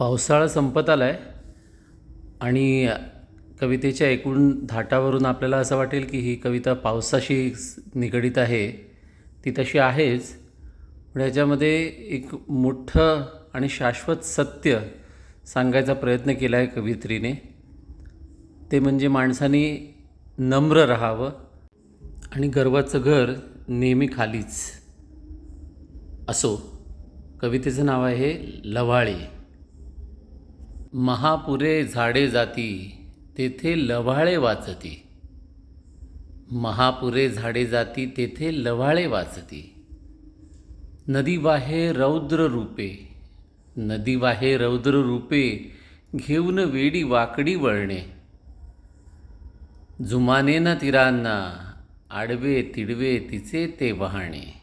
पावसाळा संपत आला आहे आणि कवितेच्या एकूण धाटावरून आपल्याला असं वाटेल की ही कविता पावसाशी निगडीत आहे ती तशी आहेच. पण याच्यामध्ये एक मोठं आणि शाश्वत सत्य सांगायचा प्रयत्न केला आहे कवित्रीने. ते म्हणजे माणसाने नम्र राहावं आणि गर्वाचं घर नेहमी खालीच असो. कवितेचं नाव आहे लवाळे. महापुरे झाडे जाती तेथे लव्हाळे वाचती. महापुरे झाडे जाती तेथे लव्हाळे वाचती. नदी वाहे रौद्र रूपे नदी वाहे रौद्र रूपे घेऊन वेडी वाकडी वळणे. जुमाने ना तिरांना आडवे तिडवे तिचे ते वाहणे.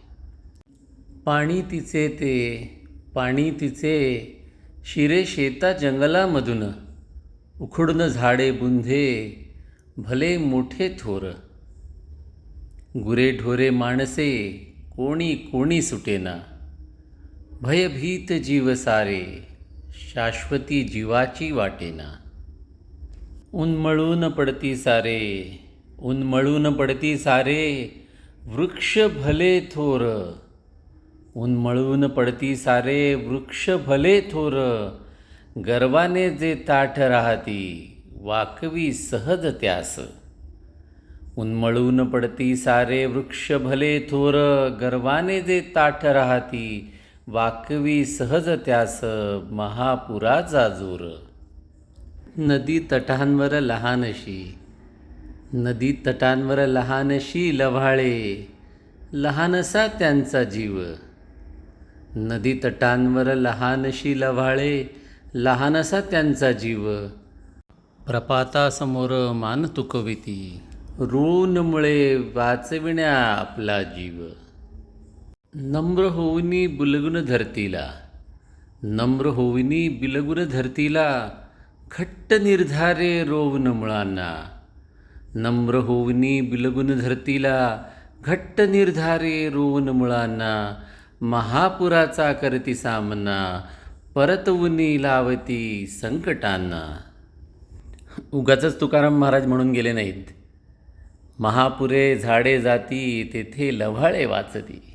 पाणी तिचे ते पाणी तिचे शिरे शेता जंगलामधून. उखडून झाडे बुंधे भले मोठे थोर. गुरे ढोरे माणसे कोणी कोणी सुटेना. भयभीत जीव सारे शाश्वती जीवाची वाटेना. उन्मळून पडती सारे उन्मळून पडती सारे वृक्ष भले थोर. उन्मळून पडती सारे वृक्ष भले थोर गर्वाने जे ताठ राहती वाकवी सहज त्यास. उन्मळून पडती सारे वृक्ष भले थोर गर्वाने जे ताठ राहती वाकवी सहज त्यास महापुराचा जोर नदी तटांवर लहानशी नदी तटांवर लहानशी लव्हाळे लहानसा त्यांचा जीव. नदी तटांवर लहानशी लव्हाळे लहानसा त्यांचा जीव. प्रपातासमोर मान तुकविती ऋणमुळे वाचविण्या आपला जीव. नम्र होऊनी बुलगुन धरतीला नम्र होऊनी बिलगुन धरतीला घट्ट निर्धारे रोवन मुळांना. नम्र होऊनी बिलगुन धरतीला घट्ट निर्धारे रोवन मुळांना. महापुराचा करती सामना परतवुनी लावती संकटांना. उगाच तुकाराम महाराज म्हणून गेले नाहीत. महापुरे झाडे जाती तेथे लव्हाळे वाचती.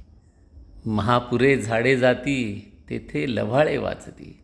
महापुरे झाडे जाती तेथे लव्हाळे वाचती.